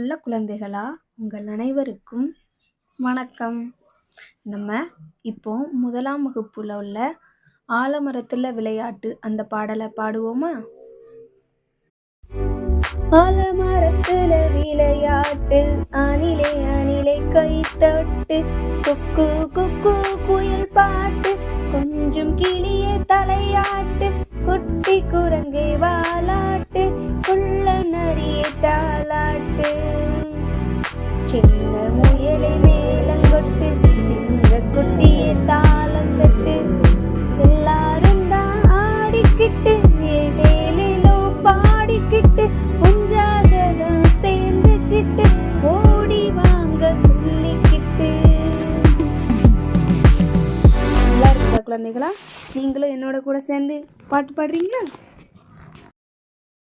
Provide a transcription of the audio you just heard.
அன்புள்ள குழந்தைகளா? உங்கள் அனைவருக்கும் வணக்கம். நம்ம இப்போ முதலாம் வகுப்புல உள்ள ஆலமரத்துல விளையாட்டு அந்த பாடலை பாடுவோமா? ஆலமரத்தில் விளையாட்டு அணிலே அணிலே கை தட்டு குக்கு குக்கு குயில் பாட்டு கொஞ்சம் கிளியே தலையாட்டு குட்டி குரங்கே வா சின்ன முயலை மேலங்கொட்டு சிங்க குட்டியே தாளம் தட்டு எல்லாரும் தான் ஆடிக்கிட்டு ஏலேலோ பாடிக்கிட்டு ஒன்றாக தான் சேர்ந்துக்கிட்டு ஓடி வாங்க சொல்லிக்கிட்டு. நல்லா இருக்கா குழந்தைகளா நீங்களும் என்னோட கூட சேர்ந்து பாட்டு பாடுறீங்களா?